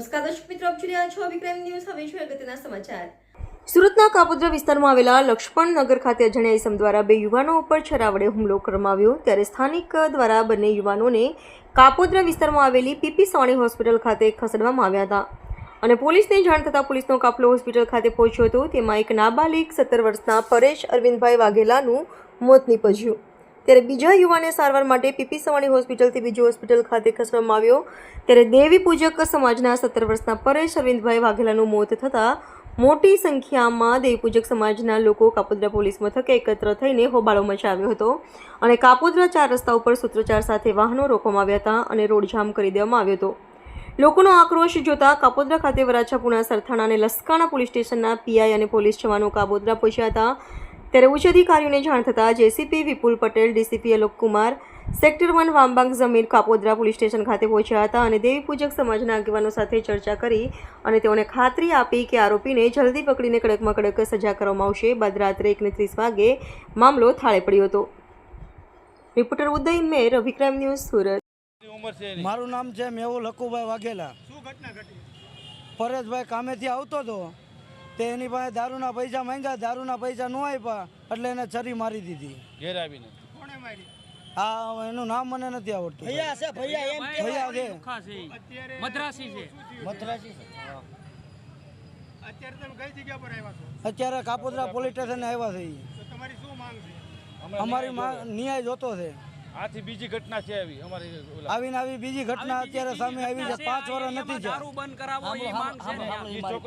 નમસ્કાર દર્શક મિત્રો, આપ જોઈ છો વિક્રમ ન્યૂઝ. હવે જોઈએ અગત્યના સમાચાર. સુરતના કાપોદ્રા વિસ્તારમાં આવેલા લક્ષ્મણ નગર ખાતે અજાણ્યા ઇસમ દ્વારા બે યુવાનો ઉપર છરાવડે હુમલો કરવામાં આવ્યો. ત્યારે સ્થાનિક દ્વારા બંને યુવાનોને કાપોદ્રા વિસ્તારમાં આવેલી પીપી સોણી હોસ્પિટલ ખાતે ખસેડવામાં આવ્યા હતા. અને પોલીસને જાણ થતાં પોલીસનો કાફલો હોસ્પિટલ ખાતે પહોંચ્યો હતો. તેમાં એક નાબાલિગ સત્તર વર્ષના પરેશ અરવિંદભાઈ વાઘેલાનું મોત નીપજ્યું. ત્યારે બીજા યુવાને સારવાર માટે પીપી સવાણી હોસ્પિટલથી બીજી હોસ્પિટલ ખાતે ખસવામાં આવ્યો. ત્યારે દેવી પૂજક સમાજના સત્તર વર્ષના પરેશ અરવિંદભાઈ વાઘેલાનું મોત થતાં મોટી સંખ્યામાં દેવીપૂજક સમાજના લોકો કાપોદ્રા પોલીસ મથકે એકત્ર થઈને હોબાળો મચાવ્યો હતો અને કાપોદ્રા ચાર રસ્તા ઉપર સૂત્રોચ્ચાર સાથે વાહનો રોકવામાં આવ્યા હતા અને રોડ જામ કરી દેવામાં આવ્યો હતો. લોકોનો આક્રોશ જોતા કાપોદ્રા ખાતે વરાછા પુણા સરથાણા અને લસકાણા પોલીસ સ્ટેશનના પીઆઈ અને પોલીસ જવાનો કાપોદ્રા પહોંચ્યા હતા. ત્યારે ઉચ્ચ અધિકારીઓને જાણ થતાં JCP Vipul Patel DCP Alok Kumar sector one Vambang Jamir Kapodra police station ખાતે પહોંચ્યા હતા અને દેવી પૂજક સમાજના આગેવાનો સાથે ચર્ચા કરી અને તેઓને ખાતરી આપી કે આરોપીને જલ્દી પકડીને કડકમાં કડક સજા કરવામાં આવશે. બાદ રાત્રે એકને ત્રીસ વાગે મામલો થાળે પડ્યો હતો. Reporter Uday Mer Vikram news Surat. મારું નામ છે મેહુલ લકુભાઈ વાઘેલા. પરેશભાઈ કામેથી આવતો હતો. તે એની પાસે દારૂના પૈસા માંગ્યા દારૂના પૈસા ન આપ્યા એટલે એને છરી મારી દીધી. ઘેર આવીને હા એનું નામ મને નથી આવડતું. ભૈયા છે ભૈયા એમ ભૈયા છે. મદ્રાસી છે. મદ્રાસી છે. અત્યારે તમે કઈ જગ્યા પર આવ્યા છો? અત્યારે કાપોદ્રા પોલીસ સ્ટેશને આવ્યા છે તમારી શું માંગ છે? અમારી માં ન્યાય જોતો છે. આથી બીજી ઘટના છે આવી અમારી આવીને આવી બીજી ઘટના અત્યારે સામે આવી છે પાંચ વર્ષ નથી છે દારૂ બંધ કરાવો એ માંગ છે ને. ઈ છોકરો